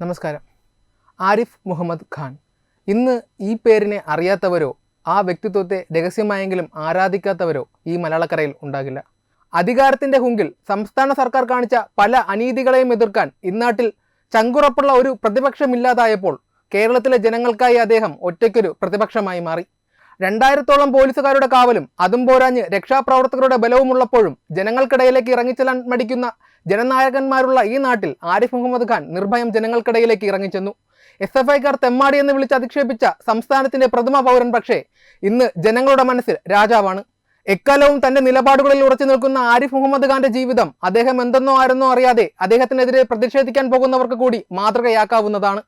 നമസ്കാരം. ആരിഫ് മുഹമ്മദ് ഖാൻ. ഇന്ന് ഈ പേരിനെ അറിയാത്തവരോ ആ വ്യക്തിത്വത്തെ രഹസ്യമായെങ്കിലും ആരാധിക്കാത്തവരോ ഈ മലയാളക്കരയിൽ ഉണ്ടാകില്ല. അധികാരത്തിന്റെ ഹുങ്കിൽ സംസ്ഥാന സർക്കാർ കാണിച്ച പല അനീതികളെയും എതിർക്കാൻ ഇന്നാട്ടിൽ ചങ്കുറപ്പുള്ള ഒരു പ്രതിപക്ഷമില്ലാതായപ്പോൾ കേരളത്തിലെ ജനങ്ങൾക്കായി അദ്ദേഹം ഒറ്റയ്ക്കൊരു പ്രതിപക്ഷമായി മാറി. രണ്ടായിരത്തോളം പോലീസുകാരുടെ കാവലും അതും പോരാഞ്ഞ് രക്ഷാപ്രവർത്തകരുടെ ബലവുമുള്ളപ്പോഴും ജനങ്ങൾക്കിടയിലേക്ക് ഇറങ്ങിച്ചെല്ലാൻ മടിക്കുന്ന ജനനായകന്മാരുള്ള ഈ നാട്ടിൽ ആരിഫ് മുഹമ്മദ് ഖാൻ നിർഭയം ജനങ്ങൾക്കിടയിലേക്ക് ഇറങ്ങിച്ചെന്നു. എസ് എഫ് ഐക്കാർ തെമ്മാടി എന്ന് വിളിച്ച് അധിക്ഷേപിച്ച സംസ്ഥാനത്തിന്റെ പ്രഥമ പൗരൻ പക്ഷേ ഇന്ന് ജനങ്ങളുടെ മനസ്സിൽ രാജാവാണ്. എക്കാലവും തന്റെ നിലപാടുകളിൽ ഉറച്ചു നിൽക്കുന്ന ആരിഫ് മുഹമ്മദ് ഖാന്റെ ജീവിതം അദ്ദേഹം എന്തെന്നോ ആരെന്നോ അറിയാതെ അദ്ദേഹത്തിനെതിരെ പ്രതിഷേധിക്കാൻ പോകുന്നവർക്ക് കൂടി മാതൃകയാക്കാവുന്നതാണ്.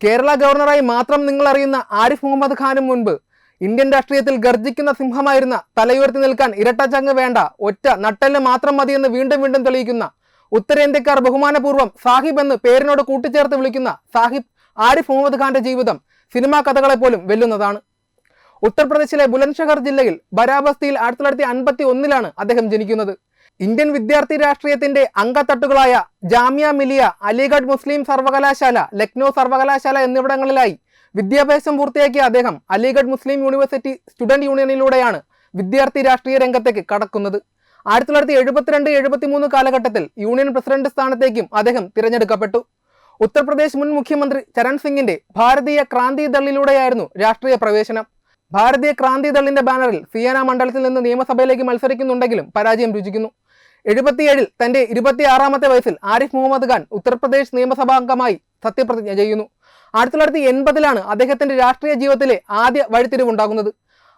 കേരള ഗവർണറായി മാത്രം നിങ്ങൾ അറിയുന്ന ആരിഫ് മുഹമ്മദ് ഖാനും മുൻപ് ഇന്ത്യൻ രാഷ്ട്രീയത്തിൽ ഗർജിക്കുന്ന സിംഹമായിരുന്ന തലയുയർത്തി നിൽക്കാൻ ഇരട്ടച്ചങ്ങ് വേണ്ട ഒറ്റ നട്ടൽ മാത്രം മതിയെന്ന് വീണ്ടും വീണ്ടും തെളിയിക്കുന്ന ഉത്തരേന്ത്യക്കാർ ബഹുമാനപൂർവം സാഹിബ് എന്ന് പേരിനോട് കൂട്ടിച്ചേർത്ത് വിളിക്കുന്ന സാഹിബ് ആരിഫ് മുഹമ്മദ് ഖാന്റെ ജീവിതം സിനിമാ കഥകളെ പോലും വെല്ലുന്നതാണ്. ഉത്തർപ്രദേശിലെ ബുലൻഷഹർ ജില്ലയിൽ ബരാബസ്തിയിൽ ആയിരത്തി തൊള്ളായിരത്തി അൻപത്തി ഒന്നിലാണ് അദ്ദേഹം ജനിക്കുന്നത്. ഇന്ത്യൻ വിദ്യാർത്ഥി രാഷ്ട്രീയത്തിന്റെ അംഗത്തട്ടുകളായ ജാമ്യ മിലിയ അലിഗഡ് മുസ്ലിം സർവകലാശാല ലക്നൗ സർവകലാശാല എന്നിവിടങ്ങളിലായി വിദ്യാഭ്യാസം പൂർത്തിയാക്കിയ അദ്ദേഹം അലിഗഡ് മുസ്ലിം യൂണിവേഴ്സിറ്റി സ്റ്റുഡന്റ് യൂണിയനിലൂടെയാണ് വിദ്യാർത്ഥി രാഷ്ട്രീയ രംഗത്തേക്ക് കടക്കുന്നത്. ആയിരത്തി തൊള്ളായിരത്തി എഴുപത്തിരണ്ട് എഴുപത്തിമൂന്ന് കാലഘട്ടത്തിൽ യൂണിയൻ പ്രസിഡന്റ് സ്ഥാനത്തേക്കും അദ്ദേഹം തിരഞ്ഞെടുക്കപ്പെട്ടു. ഉത്തർപ്രദേശ് മുൻ മുഖ്യമന്ത്രി ചരൺ സിംഗിന്റെ ഭാരതീയ ക്രാന്തി ദളിലൂടെയായിരുന്നു രാഷ്ട്രീയ പ്രവേശനം. ഭാരതീയ ക്രാന്തി ദളിന്റെ ബാനറിൽ സിയാന മണ്ഡലത്തിൽ നിന്ന് നിയമസഭയിലേക്ക് മത്സരിക്കുന്നുണ്ടെങ്കിലും പരാജയം രുചിക്കുന്നു. എഴുപത്തിയേഴിൽ തന്റെ ഇരുപത്തിയാറാമത്തെ വയസ്സിൽ ആരിഫ് മുഹമ്മദ് ഖാൻ ഉത്തർപ്രദേശ് നിയമസഭാംഗമായി സത്യപ്രതിജ്ഞ ചെയ്യുന്നു. ആയിരത്തി തൊള്ളായിരത്തി എൺപതിലാണ് അദ്ദേഹത്തിന്റെ രാഷ്ട്രീയ ജീവിതത്തിലെ ആദ്യ വഴിത്തിരിവുണ്ടാകുന്നത്.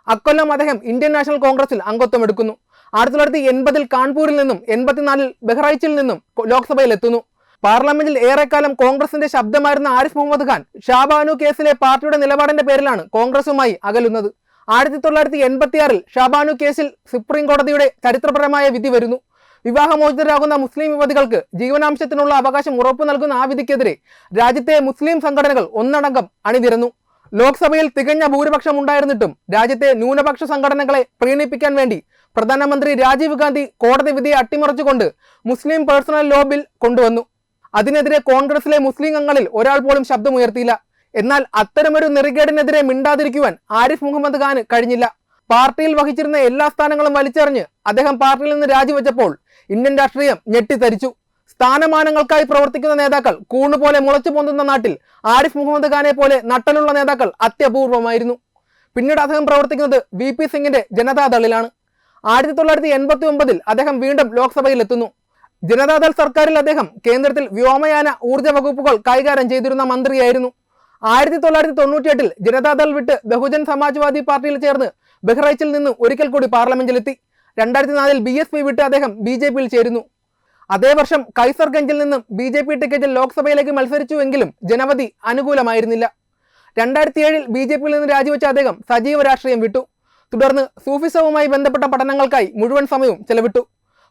അക്കൊല്ലം അദ്ദേഹം ഇന്ത്യൻ നാഷണൽ കോൺഗ്രസിൽ അംഗത്വം എടുക്കുന്നു ആയിരത്തി തൊള്ളായിരത്തി എൺപതിൽ കാൺപൂരിൽ നിന്നും എൺപത്തിനാലിൽ ബഹ്റൈച്ചിൽ നിന്നും ലോക്സഭയിൽ എത്തുന്നു പാർലമെന്റിൽ ഏറെക്കാലം കോൺഗ്രസിന്റെ ശബ്ദമായിരുന്ന ആരിഫ് മുഹമ്മദ് ഖാൻ ഷാബാനു കേസിലെ പാർട്ടിയുടെ നിലപാടിന്റെ പേരിലാണ് കോൺഗ്രസുമായി അകലുന്നത്. ആയിരത്തി തൊള്ളായിരത്തി എൺപത്തിയാറിൽ ഷാബാനു കേസിൽ സുപ്രീം കോടതിയുടെ ചരിത്രപരമായ വിധി വരുന്നു. വിവാഹമോചിതരാകുന്ന മുസ്ലിം യുവതികൾക്ക് ജീവനാംശത്തിനുള്ള അവകാശം ഉറപ്പു നൽകുന്ന ആ വിധിക്കെതിരെ രാജ്യത്തെ മുസ്ലിം സംഘടനകൾ ഒന്നടങ്കം അണിനിരന്നു. ലോക്സഭയിൽ തികഞ്ഞ ഭൂരിപക്ഷം ഉണ്ടായിരുന്നിട്ടും രാജ്യത്തെ ന്യൂനപക്ഷ സംഘടനകളെ പ്രീണിപ്പിക്കാൻ വേണ്ടി പ്രധാനമന്ത്രി രാജീവ് ഗാന്ധി കോടതി വിധിയെ അട്ടിമറിച്ചുകൊണ്ട് മുസ്ലിം പേഴ്സണൽ ലോ ബിൽ കൊണ്ടുവന്നു. അതിനെതിരെ കോൺഗ്രസിലെ മുസ്ലിം അംഗങ്ങളിൽ ഒരാൾ പോലും ശബ്ദമുയർത്തിയില്ല. എന്നാൽ അത്തരമൊരു നെറികേടിനെതിരെ മിണ്ടാതിരിക്കുവാൻ ആരിഫ് മുഹമ്മദ് ഖാന് കഴിഞ്ഞില്ല. പാർട്ടിയിൽ വഹിച്ചിരുന്ന എല്ലാ സ്ഥാനങ്ങളും വലിച്ചെറിഞ്ഞ് അദ്ദേഹം പാർട്ടിയിൽ നിന്ന് രാജിവെച്ചപ്പോൾ ഇന്ത്യൻ രാഷ്ട്രീയം ഞെട്ടിത്തരിച്ചു. സ്ഥാനമാനങ്ങൾക്കായി പ്രവർത്തിക്കുന്ന നേതാക്കൾ കൂണുപോലെ മുളച്ചു പൊന്തുന്ന നാട്ടിൽ ആരിഫ് മുഹമ്മദ് ഖാനെ പോലെ നട്ടലുള്ള നേതാക്കൾ അത്യപൂർവമായിരുന്നു. പിന്നീട് അദ്ദേഹം പ്രവർത്തിക്കുന്നത് വി പി സിംഗിന്റെ ജനതാദളിലാണ്. ആയിരത്തി തൊള്ളായിരത്തി എൺപത്തി ഒമ്പതിൽ അദ്ദേഹം വീണ്ടും ലോക്സഭയിൽ എത്തുന്നു ജനതാദൾ സർക്കാരിൽ അദ്ദേഹം കേന്ദ്രത്തിൽ വ്യോമയാന ഊർജ വകുപ്പുകൾ കൈകാര്യം ചെയ്തിരുന്ന മന്ത്രിയായിരുന്നു. ആയിരത്തി തൊള്ളായിരത്തി തൊണ്ണൂറ്റിയെട്ടിൽ ജനതാദൾ വിട്ട് ബഹുജൻ സമാജ്വാദി പാർട്ടിയിൽ ചേർന്ന് ബഹ്റൈച്ചിൽ നിന്ന് ഒരിക്കൽ കൂടി പാർലമെന്റിലെത്തി. രണ്ടായിരത്തി നാലിൽ ബി എസ് പി വിട്ട് അദ്ദേഹം ബി ജെ പിയിൽ ചേരുന്നു. അതേ വർഷം കൈസർഗഞ്ചിൽ നിന്നും ബി ജെ പി ടിക്കറ്റിൽ ലോക്സഭയിലേക്ക് മത്സരിച്ചുവെങ്കിലും ജനവധി അനുകൂലമായിരുന്നില്ല. രണ്ടായിരത്തി ഏഴിൽ ബി ജെ പിയിൽ നിന്ന് രാജിവെച്ച അദ്ദേഹം സജീവ രാഷ്ട്രീയം വിട്ടു. തുടർന്ന് സൂഫിസവുമായി ബന്ധപ്പെട്ട പഠനങ്ങൾക്കായി മുഴുവൻ സമയവും ചെലവിട്ടു.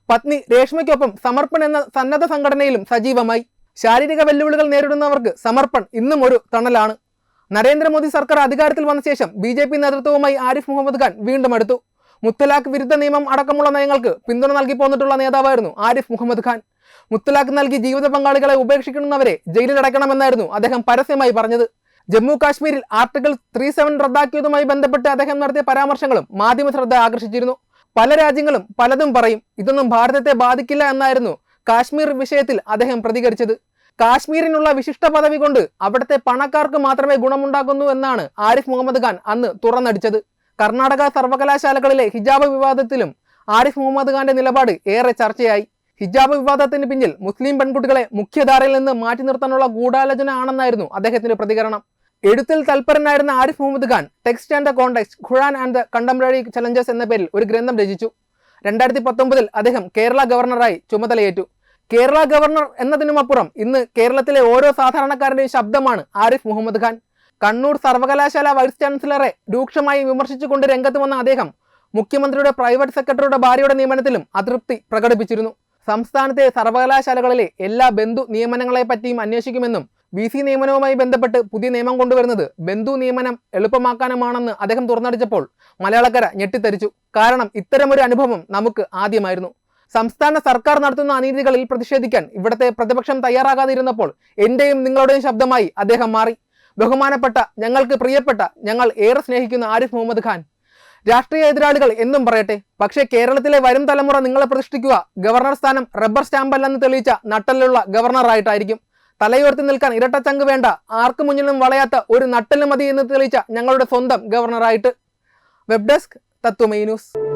പത്നി രേഷ്മയ്ക്കൊപ്പം സമർപ്പൺ എന്ന സന്നദ്ധ സംഘടനയിലും സജീവമായി. ശാരീരിക വെല്ലുവിളികൾ നേരിടുന്നവർക്ക് സമർപ്പൺ ഇന്നും ഒരു തണലാണ്. നരേന്ദ്രമോദി സർക്കാർ അധികാരത്തിൽ വന്ന ശേഷം ബി ജെ പി നേതൃത്വവുമായി ആരിഫ് മുഹമ്മദ് ഖാൻ വീണ്ടും അടുത്തു. മുത്തലാഖ് വിരുദ്ധ നിയമം അടക്കമുള്ള നയങ്ങൾക്ക് പിന്തുണ നൽകി പോന്നിട്ടുള്ള നേതാവായിരുന്നു ആരിഫ് മുഹമ്മദ് ഖാൻ. മുത്തലാഖ് നൽകി ജീവിത പങ്കാളികളെ ഉപേക്ഷിക്കുന്നവരെ ജയിലിലടക്കണമെന്നായിരുന്നു അദ്ദേഹം പരസ്യമായി പറഞ്ഞത്. ജമ്മു കാശ്മീരിൽ ആർട്ടിക്കിൾ ത്രീ സെവൻ റദ്ദാക്കിയതുമായി ബന്ധപ്പെട്ട് അദ്ദേഹം നടത്തിയ പരാമർശങ്ങളും മാധ്യമ ശ്രദ്ധ ആകർഷിച്ചിരുന്നു. പല രാജ്യങ്ങളും പലതും പറയും ഇതൊന്നും ഭാരതത്തെ ബാധിക്കില്ല എന്നായിരുന്നു കാശ്മീർ വിഷയത്തിൽ അദ്ദേഹം പ്രതികരിച്ചത്. കാശ്മീരിനുള്ള വിശിഷ്ട പദവി കൊണ്ട് അവിടുത്തെ പണക്കാർക്ക് മാത്രമേ ഗുണമുണ്ടാകുന്നു എന്നാണ് ആരിഫ് മുഹമ്മദ് ഖാൻ അന്ന് തുറന്നടിച്ചത്. കർണാടക സർവകലാശാലകളിലെ ഹിജാബ് വിവാദത്തിലും ആരിഫ് മുഹമ്മദ് ഖാന്റെ നിലപാട് ഏറെ ചർച്ചയായി. ഹിജാബ് വിവാദത്തിന് പിന്നിൽ മുസ്ലിം പെൺകുട്ടികളെ മുഖ്യധാരയിൽ നിന്ന് മാറ്റി നിർത്താനുള്ള ഗൂഢാലോചന ആണെന്നായിരുന്നു അദ്ദേഹത്തിന്റെ പ്രതികരണം. എഴുത്തിൽ തൽപരനായിരുന്ന Arif Muhammad Khan text and the context Quran and the contemporary challenges എന്ന പേരിൽ ഒരു ഗ്രന്ഥം രചിച്ചു. രണ്ടായിരത്തി പത്തൊമ്പതിൽ അദ്ദേഹം കേരള ഗവർണറായി ചുമതലയേറ്റു. കേരള ഗവർണർ എന്നതിനുമപ്പുറം ഇന്ന് കേരളത്തിലെ ഓരോ സാധാരണക്കാരന്റെയും ശബ്ദമാണ് ആരിഫ് മുഹമ്മദ് ഖാൻ. കണ്ണൂർ സർവകലാശാല വൈസ് ചാൻസലറെ രൂക്ഷമായി വിമർശിച്ചുകൊണ്ട് രംഗത്ത് വന്ന അദ്ദേഹം മുഖ്യമന്ത്രിയുടെ പ്രൈവറ്റ് സെക്രട്ടറിയുടെ ഭാര്യയുടെ നിയമനത്തിലും അതൃപ്തി പ്രകടിപ്പിച്ചിരുന്നു. സംസ്ഥാനത്തെ സർവകലാശാലകളിലെ എല്ലാ ബന്ധു നിയമനങ്ങളെപ്പറ്റിയും അന്വേഷിക്കുമെന്നും വി സി നിയമനവുമായി ബന്ധപ്പെട്ട് പുതിയ നിയമം കൊണ്ടുവരുന്നത് ബന്ധു നിയമനം എളുപ്പമാക്കാനുമാണെന്ന് അദ്ദേഹം തുറന്നടിച്ചപ്പോൾ മലയാളക്കര ഞെട്ടിത്തരിച്ചു കാരണം ഇത്തരമൊരു അനുഭവം നമുക്ക് ആദ്യമായിരുന്നു. സംസ്ഥാന സർക്കാർ നടത്തുന്ന അനീതികളിൽ പ്രതിഷേധിക്കാൻ ഇവിടത്തെ പ്രതിപക്ഷം തയ്യാറാകാതിരുന്നപ്പോൾ എന്റെയും നിങ്ങളുടെയും ശബ്ദമായി അദ്ദേഹം മാറി. ബഹുമാനപ്പെട്ട ഞങ്ങൾക്ക് പ്രിയപ്പെട്ട ഞങ്ങൾ ഏറെ സ്നേഹിക്കുന്ന ആരിഫ് മുഹമ്മദ് ഖാൻ. രാഷ്ട്രീയ എതിരാളികൾ എന്നും പറയട്ടെ പക്ഷേ കേരളത്തിലെ വരും തലമുറ നിങ്ങളെ പ്രതിഷ്ഠിക്കുക ഗവർണർ സ്ഥാനം റബ്ബർ സ്റ്റാമ്പല്ലെന്ന് തെളിയിച്ച നട്ടലുള്ള ഗവർണറായിട്ടായിരിക്കും. തലയുയർത്തി നിൽക്കാൻ ഇരട്ടച്ചങ്ക് വേണ്ട. ആർക്കു മുന്നിലും വളയാത്ത ഒരു നട്ടൽ മതി എന്ന് തെളിയിച്ച ഞങ്ങളുടെ സ്വന്തം ഗവർണറായിട്ട്. Web desk Tatwamayi news